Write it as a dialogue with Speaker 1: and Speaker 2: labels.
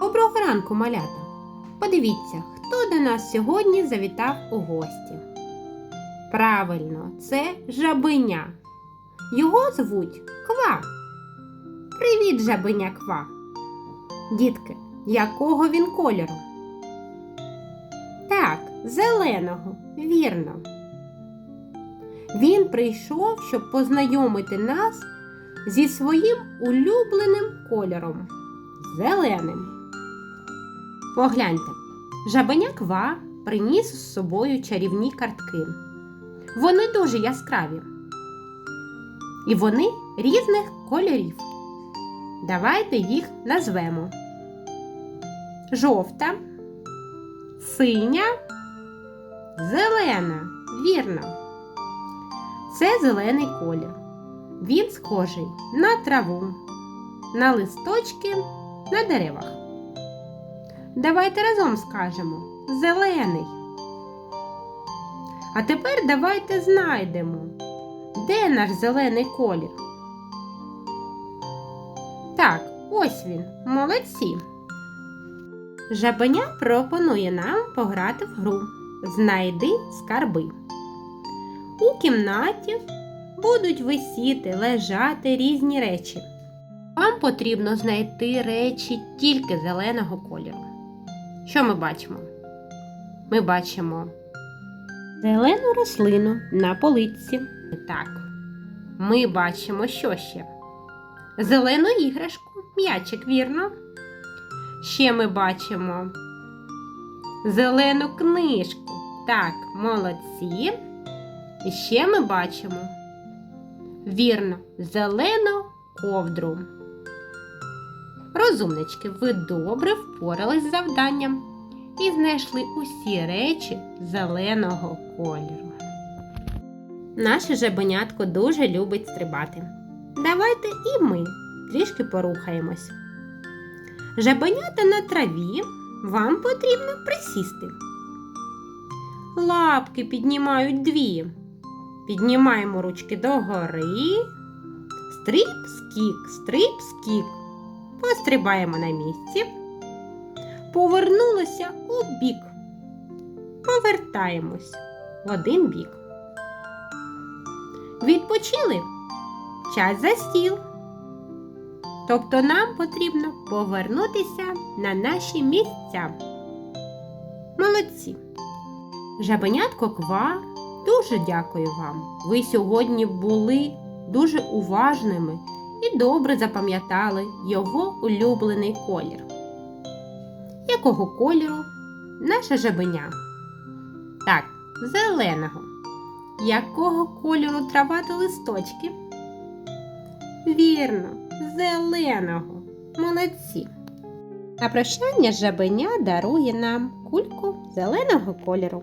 Speaker 1: Доброго ранку, малята! Подивіться, хто до нас сьогодні завітав у гості. Правильно, це жабеня. Його звуть Ква. Привіт, жабеня Ква. Дітки, якого він кольору? Так, зеленого, вірно. Він прийшов, щоб познайомити нас зі своїм улюбленим кольором зеленим. Погляньте, жабеня Ква приніс з собою чарівні картки. Вони дуже яскраві. І вони різних кольорів. Давайте їх назвемо. Жовта, синя, зелена. Вірно. Це зелений колір. Він схожий на траву, на листочки, на деревах. Давайте разом скажемо зелений. А тепер давайте знайдемо, де наш зелений колір. Так, ось він, молодці. Жабеня пропонує нам пограти в гру Знайди скарби. У кімнаті будуть висіти, лежати різні речі. Вам потрібно знайти речі тільки зеленого кольору. Що ми бачимо? Ми бачимо зелену рослину на поличці. Так. Ми бачимо, що ще? Зелену іграшку, м'ячик, вірно. Ще ми бачимо зелену книжку. Так, молодці. І ще ми бачимо вірно, зелену ковдру. Розумнички, ви добре впорались з завданням і знайшли усі речі зеленого кольору. Наше жабенятко дуже любить стрибати. Давайте і ми трішки порухаємось. Жабенята на траві вам потрібно присісти. Лапки піднімають дві. Піднімаємо ручки догори. Стріп, скік, стріп, скік. Пострибаємо на місці. Повернулися у бік. Повертаємось в один бік. Відпочили. Час за стіл. Тобто нам потрібно повернутися на наші місця. Молодці. Жабенятко Ква, дуже дякую вам. Ви сьогодні були дуже уважними і добре запам'ятали його улюблений колір. Якого кольору наша жабеня? Так, зеленого. Якого кольору трава та листочки? Вірно, зеленого. Молодці. На прощання жабеня дарує нам кульку зеленого кольору.